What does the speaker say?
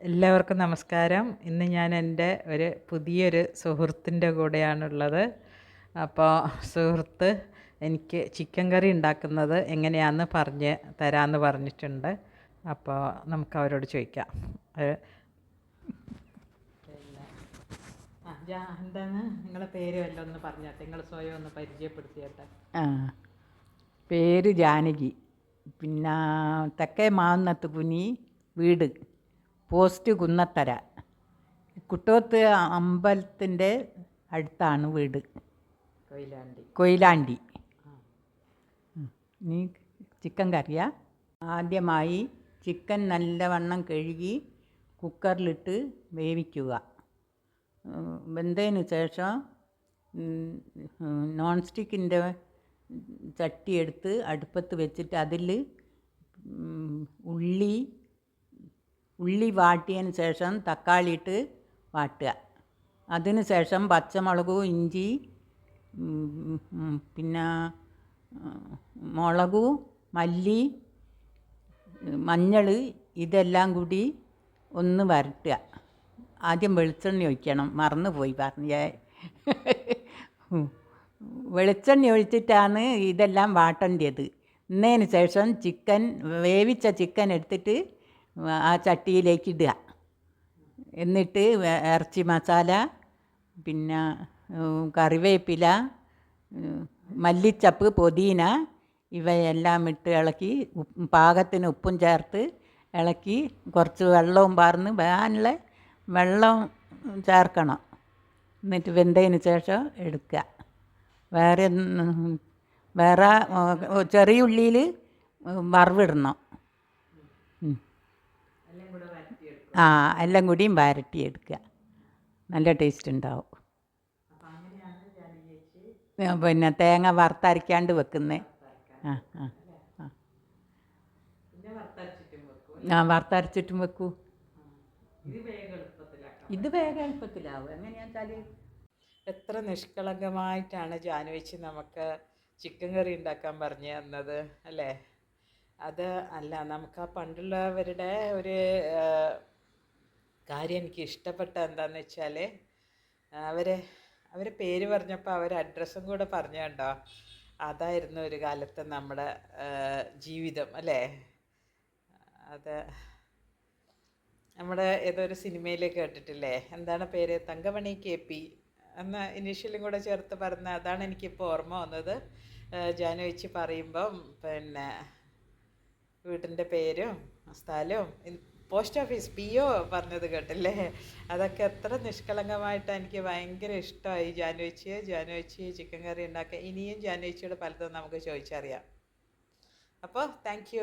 എല്ലാവർക്കും നമസ്കാരം. ഇന്ന് ഞാൻ എന്റെ ഒരു പുതിയൊരു സുഹൃത്തിന്റെ കൂടെയാണുള്ളത്. അപ്പോൾ സുഹൃത്ത് എനിക്ക് ചിക്കൻ കറി ഉണ്ടാക്കുന്നത് എങ്ങനെയാണെന്ന് പറഞ്ഞ് തരാമെന്ന് പറഞ്ഞിട്ടുണ്ട്. അപ്പോൾ നമുക്ക് അവരോട് ചോദിക്കാം. എന്താണ്? നിങ്ങളെ പേര് വല്ല ഒന്ന് നിങ്ങൾ സ്വയം ഒന്ന് പരിചയപ്പെടുത്തിയാട്ടെ. പേര് ജാനകി. പിന്നെ തെക്കേ മാവുന്നത്ത് കുനി വീട്. പോസ്റ്റ് കുന്നത്തര കുട്ടോത്ത് അമ്പലത്തിന്റെ അടുത്താണ് വീട്. കൊയിലാണ്ടി. കൊയിലാണ്ടി. നീ ചിക്കൻ കറിയാ. ആദ്യമായി ചിക്കൻ നല്ലവണ്ണം കഴുകി കുക്കറിലിട്ട് വേവിക്കുക. വെന്തതിന് ശേഷം നോൺ സ്റ്റിക്കിന്റെ ചട്ടി എടുത്ത് അടുപ്പത്ത് വെച്ചിട്ട് അതിൽ ഉള്ളി ഉള്ളി വാട്ടിയതിന് ശേഷം തക്കാളി ഇട്ട് വാട്ടുക. അതിന് ശേഷം പച്ചമുളകും ഇഞ്ചി പിന്നെ മുളകു മല്ലി മഞ്ഞൾ ഇതെല്ലാം കൂടി ഒന്ന് വരട്ടുക. ആദ്യം വെളിച്ചെണ്ണ ഒഴിക്കണം. മറന്നു പോയി പറഞ്ഞേ. വെളിച്ചെണ്ണ ഒഴിച്ചിട്ടാണ് ഇതെല്ലാം വാട്ടേണ്ടത്. ഇന്നതിന് ശേഷം ചിക്കൻ വേവിച്ച ചിക്കൻ എടുത്തിട്ട് ആ ചട്ടിയിലേക്ക് ഇടുക. എന്നിട്ട് ഇറച്ചി മസാല പിന്നെ കറിവേപ്പില മല്ലിച്ചപ്പ് പൊതീന ഇവയെല്ലാം ഇട്ട് ഇളക്കി പാകത്തിന് ഉപ്പും ചേർത്ത് ഇളക്കി കുറച്ച് വെള്ളവും പാർന്ന് വേനുള്ള വെള്ളം ചേർക്കണം. എന്നിട്ട് വെന്തതിന് ശേഷം എടുക്കുക. വേറെ വേറെ ചെറിയ ഉള്ളിയിൽ വറവിടണം. ആ എല്ലാം കൂടിയും വരട്ടിയെടുക്കുക. നല്ല ടേസ്റ്റ് ഉണ്ടാവും. പിന്നെ തേങ്ങ വറുത്തരയ്ക്കാണ്ട് വെക്കുന്നേ. ആ ആ ആ. വറുത്തരച്ചിട്ടും വെക്കൂ. ഇത് വേഗം എളുപ്പത്തിലാവും. എങ്ങനെയാണെന്ന് വെച്ചാൽ എത്ര നിഷ്കളങ്കമായിട്ടാണ് ജാനുവെച്ച് നമുക്ക് ചിക്കൻ കറി ഉണ്ടാക്കാൻ പറഞ്ഞു തന്നത് അല്ലേ? അത് അല്ല നമുക്ക് ആ പണ്ടുള്ളവരുടെ ഒരു കാര്യം എനിക്ക് ഇഷ്ടപ്പെട്ട എന്താണെന്ന് വെച്ചാൽ അവരെ അവരെ പേര് പറഞ്ഞപ്പോൾ അവർ അഡ്രസ്സും കൂടെ പറഞ്ഞു കണ്ടോ? അതായിരുന്നു ഒരു കാലത്ത് നമ്മുടെ ജീവിതം അല്ലേ? അത് നമ്മുടെ ഏതോ ഒരു സിനിമയിൽ കേട്ടിട്ടില്ലേ? എന്താണ് പേര്? തങ്കമണി കെ പി എന്ന ഇനീഷ്യലും കൂടെ ചേർത്ത് പറഞ്ഞ അതാണ് എനിക്കിപ്പോൾ ഓർമ്മ വന്നത്. ജാനു വെച്ച് പറയുമ്പം പിന്നെ വീട്ടിന്റെ പേരും സ്ഥലവും പോസ്റ്റ് ഓഫീസ് പി ഒ പറഞ്ഞത് കേട്ടില്ലേ? അതൊക്കെ എത്ര നിഷ്കളങ്കമായിട്ട് എനിക്ക് ഭയങ്കര ഇഷ്ടമായി. ജാനു വെച്ച് ജാനു വെച്ച് ചിക്കൻ കറി ഉണ്ടാക്കുക ഇനിയും ജാനു വെച്ചിയുടെ പലതും നമുക്ക് ചോദിച്ചറിയാം. അപ്പോൾ താങ്ക്